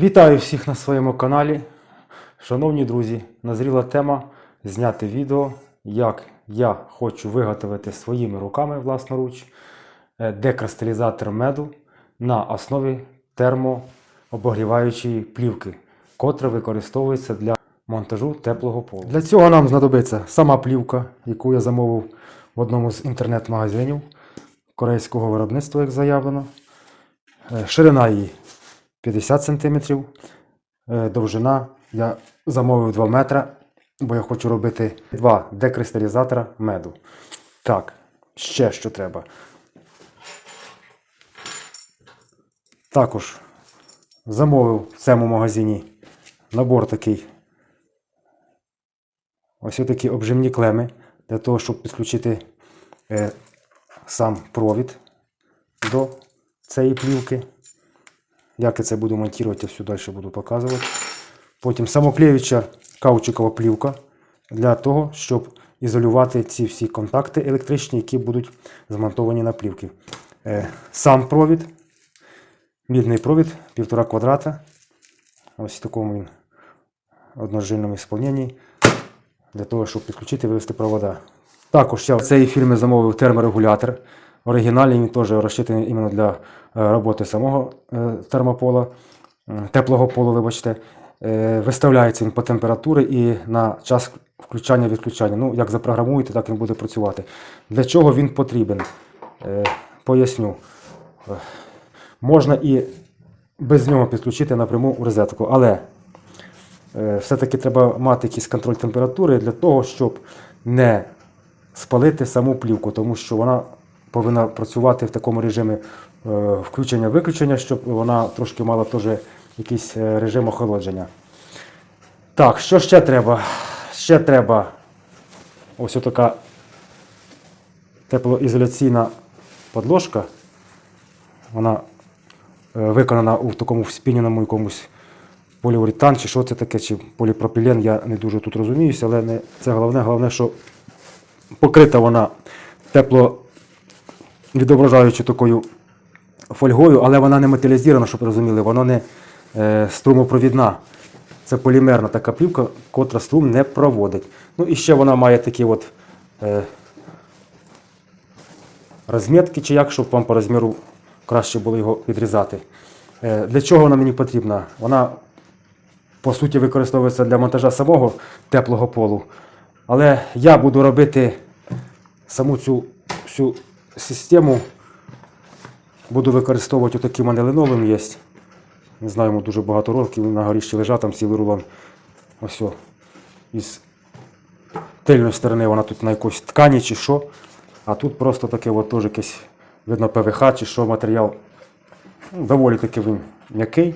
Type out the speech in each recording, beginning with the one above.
Вітаю всіх на своєму каналі. Шановні друзі, назріла тема зняти відео, як я хочу виготовити своїми руками власноруч е, декристалізатор меду на основі термообогріваючої плівки, котра використовується для монтажу теплого полу. Для цього нам знадобиться сама плівка, яку я замовив в одному з інтернет-магазинів корейського виробництва, як заявлено. Е, Ширина її 50 см. Е, Довжина я замовив 2 метри, бо я хочу робити два декристалізатора меду. Так, ще що треба. Також замовив в цьому магазині набор такий. Ось такі обжимні клеми для того, щоб підключити е, сам провід до цієї плівки. Як я це буду монтувати, я все далі буду показувати. Потім самоклеюча каучукова плівка для того, щоб ізолювати ці всі контакти електричні, які будуть змонтовані на плівки. Е, Сам провід, мідний провід, 1,5 квадрата. Ось в такому він одножильному ісполненні, для того, щоб підключити і вивести провода. Також я в цій фірмі замовив терморегулятор. Оригінальний він теж розчитаний іменно для е, роботи самого е, термопола, теплого полу, вибачте. Е, Виставляється він по температурі і на час включання-відключання. Ну, як запрограмуєте, так він буде працювати. Для чого він потрібен? Поясню. Можна і без нього підключити напряму у розетку, але все-таки треба мати якийсь контроль температури для того, щоб не спалити саму плівку, тому що вона повинна працювати в такому режимі е, включення-виключення, щоб вона трошки мала теж якийсь е, режим охолодження. Так, що ще треба? Ще треба ось така теплоізоляційна подложка. Вона е, виконана у такому вспіненому якомусь поліуретан, чи що це таке, чи поліпропілен, я не дуже тут розуміюся, але не це головне, головне, що покрита вона тепло відображаючи такою фольгою, але вона не металізована, щоб розуміли, вона не е, струмопровідна. Це полімерна така плівка, котра струм не проводить. Ну і ще вона має такі от е, розмітки, чи як, щоб вам по розміру краще було його підрізати. Е, для чого вона мені потрібна? Вона по суті використовується для монтажа самого теплого полу. Але я буду робити саму цю всю систему. Буду використовувати отакий в мене линолеум є. Не знаю, йому дуже багато років, він на горіщі лежав, там цілий рулон. Ось о. Із тильної сторони вона тут на якоїсь ткані чи що. А тут просто таке от теж якесь, видно, ПВХ чи що матеріал. Ну, доволі таки він м'який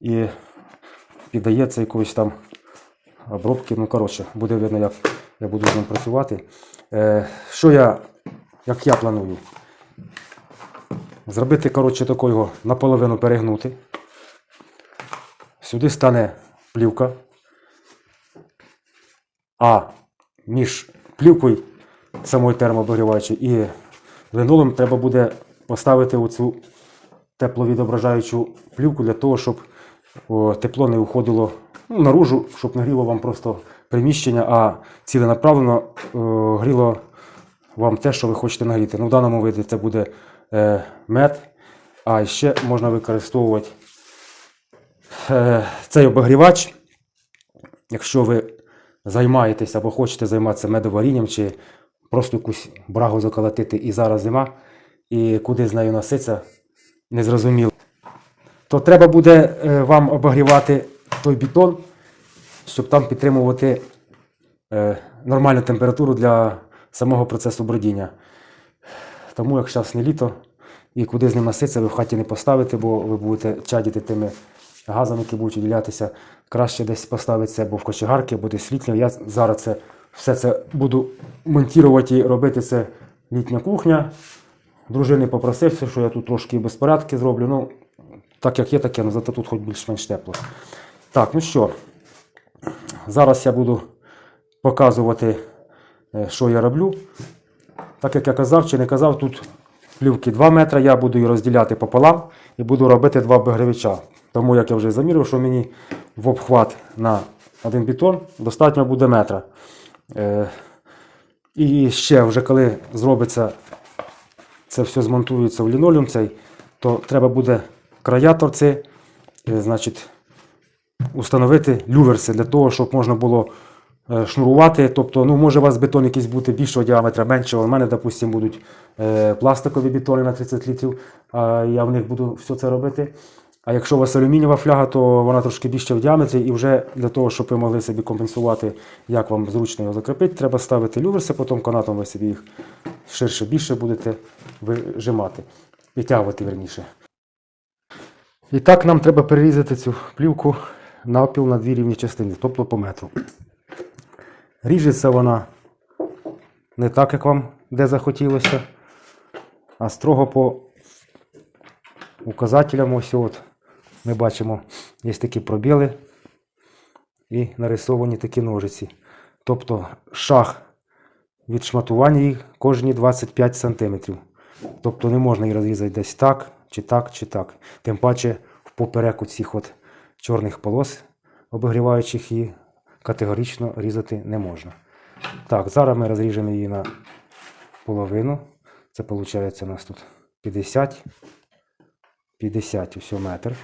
і піддається якоїсь там обробки. Ну, коротше, буде видно, як я буду з ним працювати. Е, що я, як я планую? Зробити, коротше, тако його наполовину перегнути. Сюди стане плівка. А між плівкою самою термообогріваючою і линолом треба буде поставити оцю тепловідображаючу плівку для того, щоб тепло не уходило ну, наружу, щоб не гріло вам просто приміщення, а ціленаправленно о, гріло вам те, що ви хочете нагріти. Ну, в даному виді це буде е, мед, а ще можна використовувати е, цей обогрівач. Якщо ви займаєтесь або хочете займатися медоварінням, чи просто якусь брагу заколотити і зараз зима, і куди з нею носиться, незрозуміло, то треба буде е, вам обогрівати той бетон, щоб там підтримувати е, нормальну температуру для самого процесу бродіння. Тому як зараз не літо і куди з ним носиться, ви в хаті не поставите, бо ви будете чадіти тими газами, які будуть виділятися. Краще десь поставити це або в кочегарки, або десь в літнє. Я зараз це все це буду монтувати і робити це літня кухня. Дружини попросився, що я тут трошки безпорядки зроблю. Ну, так як є, таке, але зато тут хоч більш-менш тепло. Так, ну що, зараз я буду показувати, що я роблю. Так як я казав чи не казав, тут плівки 2 метри, я буду її розділяти пополам і буду робити два обігрівача. Тому як я вже замірив, що мені в обхват на один бетон достатньо буде метра. Е, і ще вже коли зробиться, це все змонтується в лінолеум цей, то треба буде края торці, е, значить, установити люверси для того, щоб можна було е, шнурувати. Тобто, ну, може у вас бетон якийсь бути більшого діаметра, меншого. У мене, допустимо, будуть е, пластикові бетони на 30 літрів, а я в них буду все це робити. А якщо у вас алюмінієва фляга, то вона трошки більше в діаметрі, і вже для того, щоб ви могли собі компенсувати, як вам зручно його закріпити, треба ставити люверси, потім канатом ви собі їх ширше більше будете вижимати, відтягувати верніше. І так нам треба перерізати цю плівку навпіл на дві рівні частини, тобто по метру. Ріжеться вона не так, як вам де захотілося, а строго по указателям. Ось от ми бачимо, є такі пробіли і нарисовані такі ножиці. Тобто шаг від шматування їх кожні 25 см. Тобто не можна її розрізати десь так, чи так, чи так. Тим паче в попереку цих от чорних полос, обігріваючих її, категорично різати не можна. Так, зараз ми розріжемо її на половину. Це виходить у нас тут 50. 50 ось метр.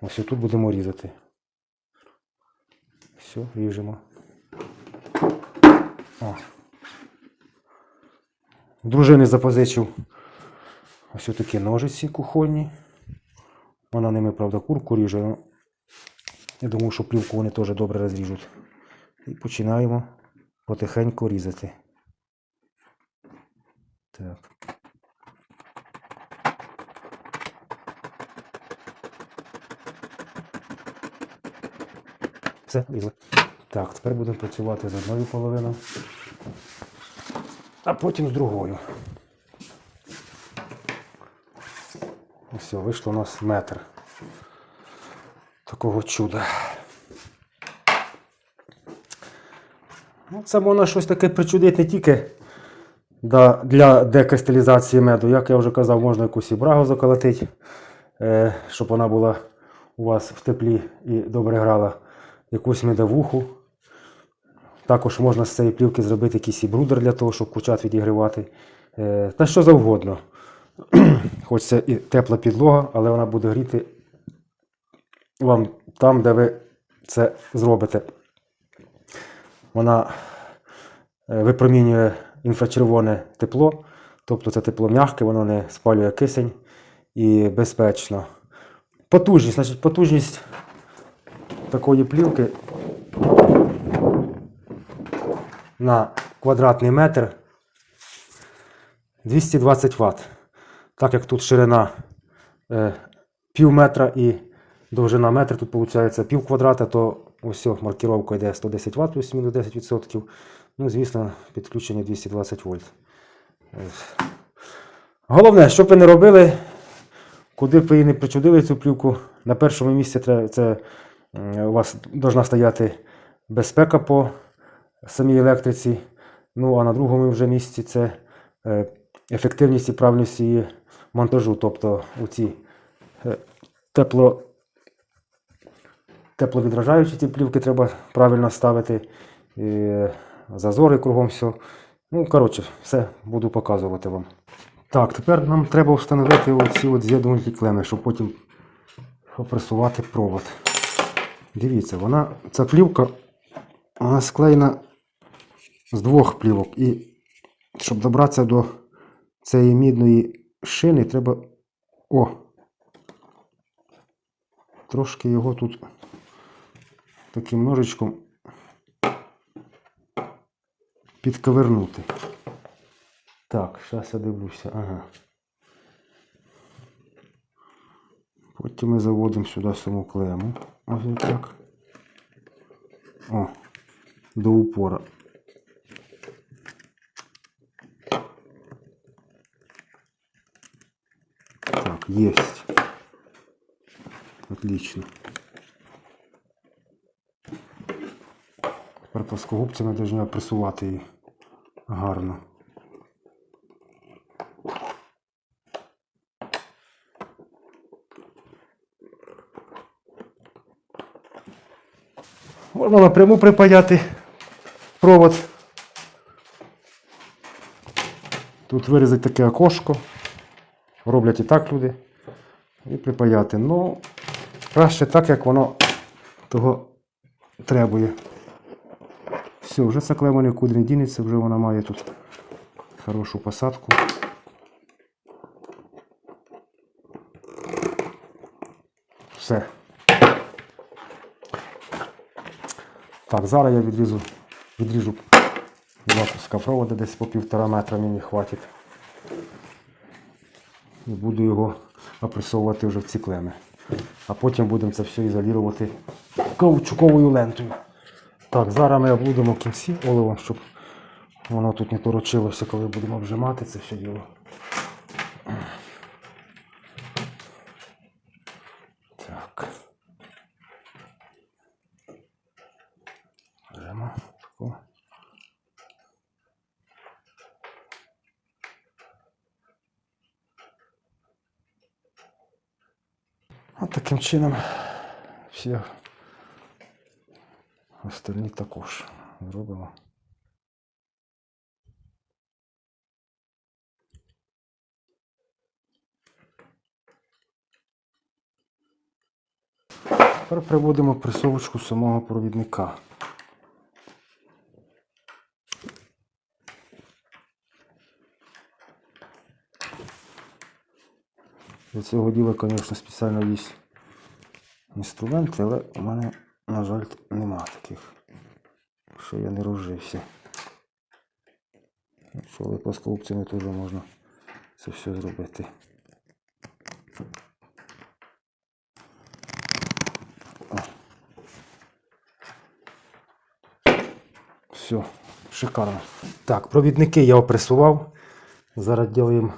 Ось тут будемо різати. Все, ріжемо. О. Дружини запозичив ось такі ножиці кухонні. Вона ними, правда, курку ріже. Я думаю, що плівку вони теж добре розріжуть. І починаємо потихеньку різати. Так. Все, різали. Так, тепер будемо працювати з одною половиною, а потім з другою. Все, вийшло у нас метр такого чуда. Ну, це можна щось таке причудити не тільки для декристалізації меду. Як я вже казав, можна якусь і брагу заколотити, е, щоб вона була у вас в теплі і добре грала якусь медовуху. Також можна з цієї плівки зробити якийсь і брудер для того, щоб кучат відігрівати. Е, та що завгодно. Хоч це і тепла підлога, але вона буде гріти вам там, де ви це зробите. Вона е, випромінює інфрачервоне тепло, тобто це тепло м'яке, воно не спалює кисень і безпечно. Потужність, значить, потужність такої плівки на квадратний метр 220 Вт. Так як тут ширина е, пів метра і довжина метр, тут виходить пів квадрата, то ось маркіровка йде 110 Вт плюс-мінус 10%. Ну, звісно, підключення 220 вольт. Головне, щоб ви не робили, куди б ви не причудили цю плівку, на першому місці треба, це у вас повинна стояти безпека по самій електриці. Ну, а на другому вже місці це е, ефективність і правильність її монтажу. Тобто оці е, тепло, тепловідражаючі ці плівки треба правильно ставити. І зазори кругом все. Ну, коротше, все буду показувати вам. Так, тепер нам треба встановити оці от з'єднувальні клеми, щоб потім попресувати провод. Дивіться, вона, ця плівка вона склеєна з двох плівок. І щоб добратися до цієї мідної шини, треба. О! Трошки його тут таким ножичком підковернути. Так, зараз я дивлюся. Ага. Потім ми заводимо сюди саму клему. Ось так. О, до упора. Так, есть. Отлично. Тепер плоскогубцями повинна присувати її гарно. Можна напряму припаяти провод. Тут вирізати таке окошко. Роблять і так люди. І припаяти. Ну, краще так, як воно того требує. Все, вже ця клема нікуди не дінеться, вже вона має тут хорошу посадку. Все. Так, зараз я відріжу, відріжу два куска провода, десь по півтора метра мені хватить. І буду його опресовувати вже в ці клеми. А потім будемо це все ізолювати каучуковою лентою. Так, зараз ми облудимо кінці оливом, щоб воно тут не торочилося, коли будемо обжимати це все діло. Так. Беремо. От таким чином всі остальні також зробимо. Тепер приводимо присовочку самого провідника. Для цього діла, звісно, спеціально є інструменти, але у мене, на жаль, нема таких, що я не розжився. Що але плоскогубцями теж можна це все зробити. Все, шикарно. Так, провідники я опресував. Зараз робимо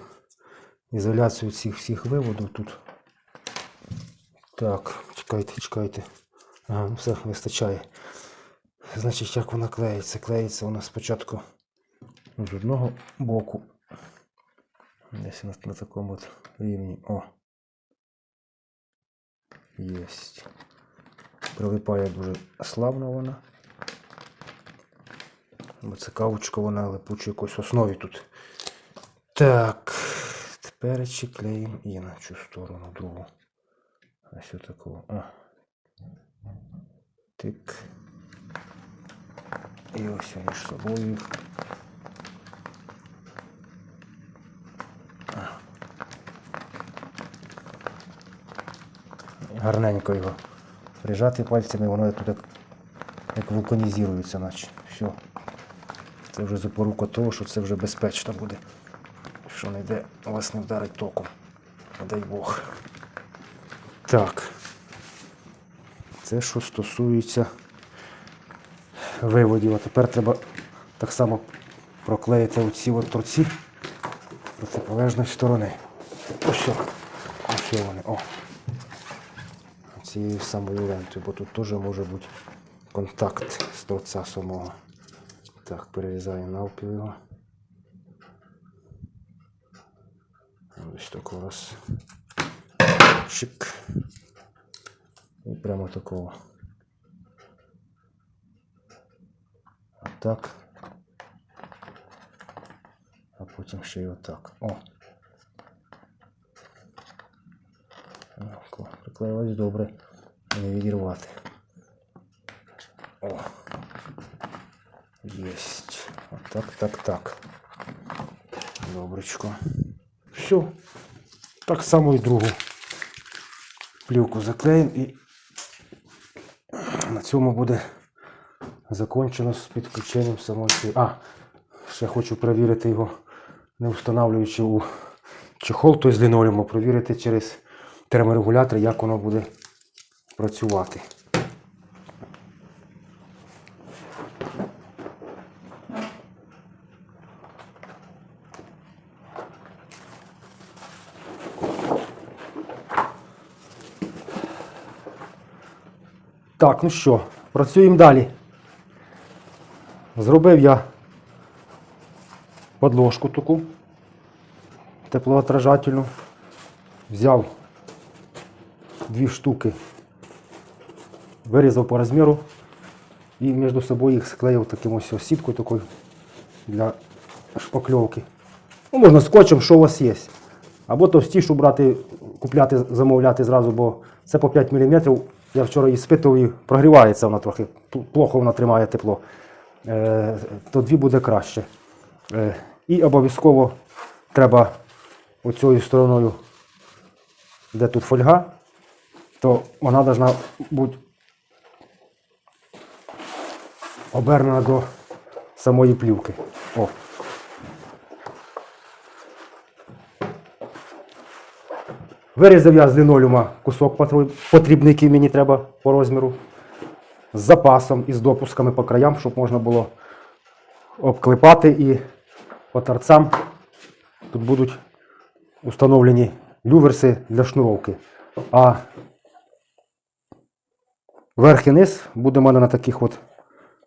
ізоляцію цих всіх виводів тут. Так, чекайте, чекайте. Ага, все вистачає. Значить, як вона клеїться? Клеїться вона спочатку з одного боку. Десь на, на такому от рівні. О. Єсть. Прилипає дуже славно вона. Бо це кавочка, вона липуча якось основі тут. Так. Тепер клеїмо і на цю сторону другу. Ось отаку. О. Тик. І ось між собою. Гарненько його прижати пальцями, воно тут як, вулканізується, наче. Все. Це вже запорука того, що це вже безпечно буде. Що не йде, вас не вдарить током. Дай Бог. Так. Це що стосується виводів. А тепер треба так само проклеїти оці от торці протиполежної сторони. Ось. Ось вони. О. Цією самою лентою, бо тут теж може бути контакт з торця самого. Так, перерізаю навпіл його. Ось такого раз. Чик. І прямо такого. Отак. А потім ще й отак. О. Ну, Приклеїлось добре. Не відірвати. О. Єсть. Отак, так, так. Добречко. Все. Так само і другу плівку заклеїмо і на цьому буде закончено з підключенням самої. А, ще хочу перевірити його, не встановлюючи у чехол, той з лінолеуму, провірити через терморегулятор, як воно буде працювати. Так, ну що, працюємо далі. Зробив я подложку таку теплоотражательну. Взяв дві штуки, вирізав по розміру і між собою їх склеїв таким ось сіткою такою для шпакльовки. Ну, можна скотчем, що у вас є. Або товстішу брати, купляти, замовляти зразу, бо це по 5 мм. Я вчора її спитував прогрівається вона трохи. Плохо вона тримає тепло. Е, то дві буде краще. Е, і обов'язково треба оцією стороною, де тут фольга, то вона повинна бути обернена до самої плівки. О. Вирізав я з лінолеума кусок потрібний, який мені треба по розміру. З запасом і з допусками по краям, щоб можна було обклепати і по торцям. Тут будуть установлені люверси для шнуровки. А верх і низ буде в мене на таких от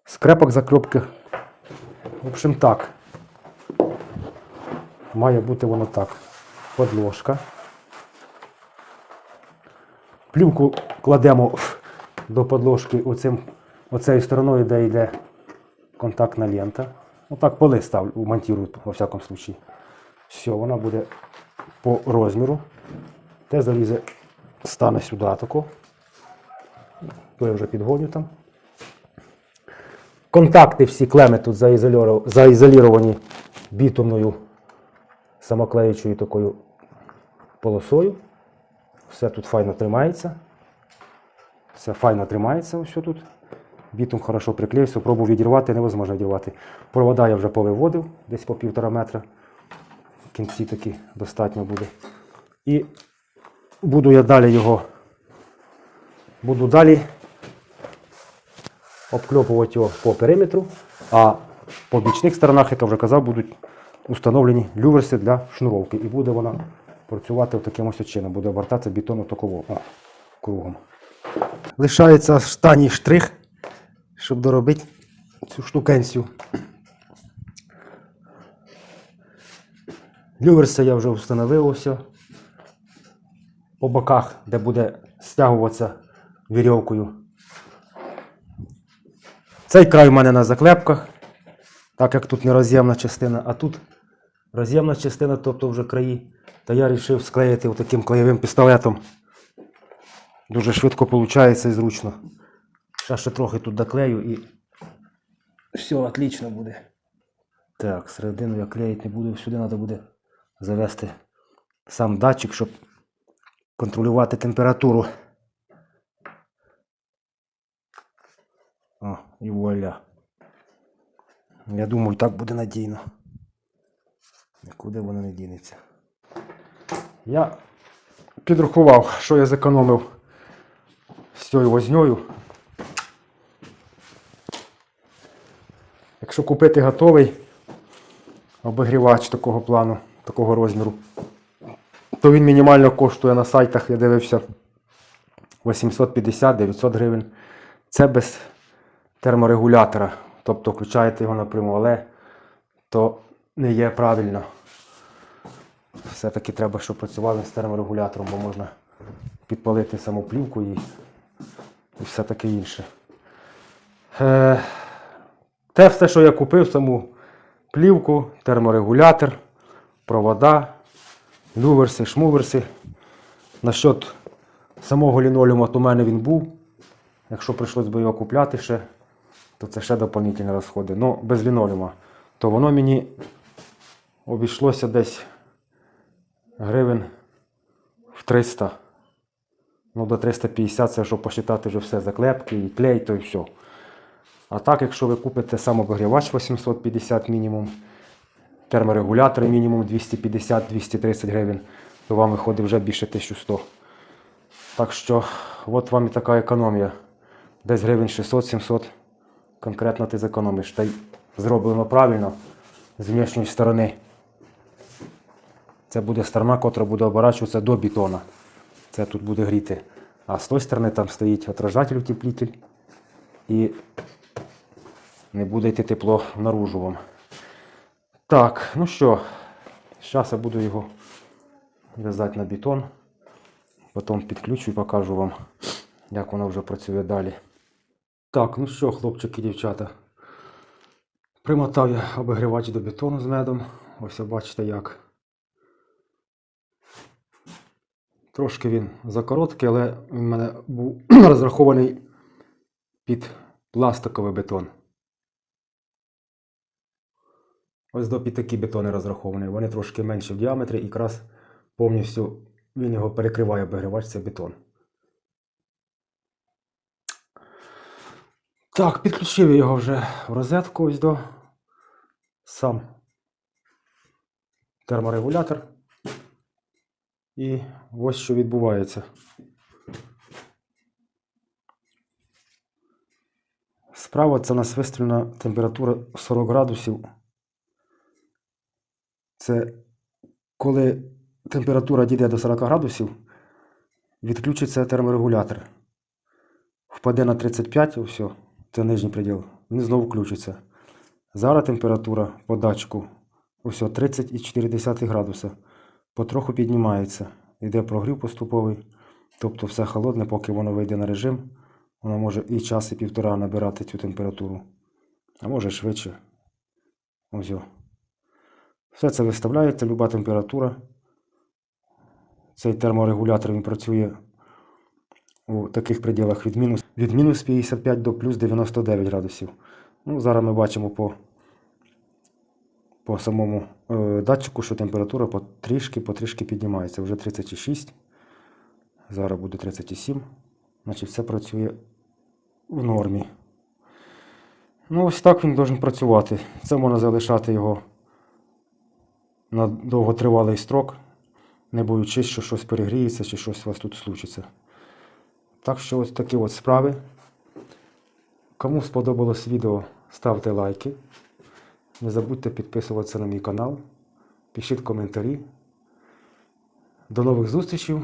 скрепах закльопки. В общем, так. Має бути воно так. Подложка. Плівку кладемо до подложки оцим, оцею стороною, де йде контактна лента. Отак поли ставлю, монтую, во всякому случаї. Все, вона буде по розміру. Те залізе, стане сюди тако. То я вже підгоню там. Контакти всі клеми тут заізоліровані бітумною самоклеючою такою полосою. Все тут файно тримається. Все файно тримається ось тут. Бітум хорошо приклеївся, пробував відірвати, невозможно відірвати. Провода я вже повиводив десь по півтора метра. Кінці таки достатньо буде. І буду я далі його. Буду далі обкльопувати його по периметру, а по бічних сторонах, як я вже казав, будуть установлені люверси для шнуровки. І буде вона працювати таким ось чином. Буде обертатися бетону таково о, кругом. Лишається останній штрих, щоб доробити цю штукенцію. Люверси я вже встановив ось. По боках, де буде стягуватися вірьовкою. Цей край у мене на заклепках, так як тут не роз'ємна частина, а тут роз'ємна частина, тобто вже краї. То я вирішив склеїти таким клеєвим пістолетом. Дуже швидко виходить і зручно. Зараз ще трохи тут доклею і все отлично буде. Так, середину я клеїти не буду, сюди треба буде завести сам датчик, щоб контролювати температуру. О, і вуаля. Я думаю, так буде надійно. Нікуди воно не дінеться. Я підрахував, що я зекономив з цією возньою. Якщо купити готовий обігрівач такого плану, такого розміру, то він мінімально коштує на сайтах, я дивився 850-900 гривень. Це без терморегулятора. Тобто включаєте його напряму, але то не є правильно. Все-таки треба, щоб працювали з терморегулятором, бо можна підпалити саму плівку і, і все таке інше. Е, те все, що я купив, саму плівку, терморегулятор, провода, люверси, шмуверси. Насчет самого лінолеуму, то в мене він був. Якщо прийшлось би його купляти ще, то це ще доповнительні розходи. Ну, без лінолеума, то воно мені обійшлося десь гривень в 300. Ну, до 350 це щоб посчитати вже все заклепки і клей, то і все. А так, якщо ви купите сам обігрівач 850 мінімум, терморегулятор мінімум 250-230 гривень, то вам виходить вже більше 1100. Так що, от вам і така економія. Десь гривень 600-700 конкретно ти зекономиш. Та й зроблено правильно з внешньої сторони. Це буде сторона, котра буде оборачуватися до бетона. Це тут буде гріти. А з тої сторони там стоїть отражатель утеплитель. І не буде йти тепло наружу вам. Так, ну що, зараз я буду його в'язати на бетон. Потім підключу і покажу вам, як воно вже працює далі. Так, ну що, хлопчики дівчата. Примотав я обігрівач до бетону з медом. Ось бачите як. Трошки він закороткий, але він в мене був розрахований під пластиковий бетон. Ось до під такі бетони розраховані. Вони трошки менші в діаметрі і якраз повністю він його перекриває обігрівач, це бетон. Так, підключив його вже в розетку ось до сам терморегулятор. І ось що відбувається. Справа це нас вистрілена температура 40 градусів. Це коли температура дійде до 40 градусів, відключиться терморегулятор. Впаде на 35, все, це нижній приділ. Він знову включиться. Зараз температура по датчику ось 30,4 градуса. Потроху піднімається. Йде прогрів поступовий. Тобто все холодне, поки воно вийде на режим, воно може і час, і півтора набирати цю температуру. А може швидше. Ось. о. Все це виставляється, люба температура. Цей терморегулятор він працює у таких пределах від мінус, від мінус 55 до плюс 99 градусів. Ну, зараз ми бачимо по, по самому е, датчику, що температура потрішки, потрішки піднімається. Вже 36. Зараз буде 37. Значить, все працює в нормі. Ну, ось так він має працювати. Це можна залишати його на довготривалий строк, не боючись, що щось перегріється чи щось у вас тут случиться. Так що ось такі от справи. Кому сподобалось відео, ставте лайки. Не забудьте підписуватися на мій канал. Пишіть коментарі. До нових зустрічей.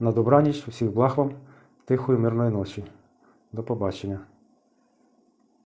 На добраніч, усіх благ вам, тихої, мирної ночі. До побачення.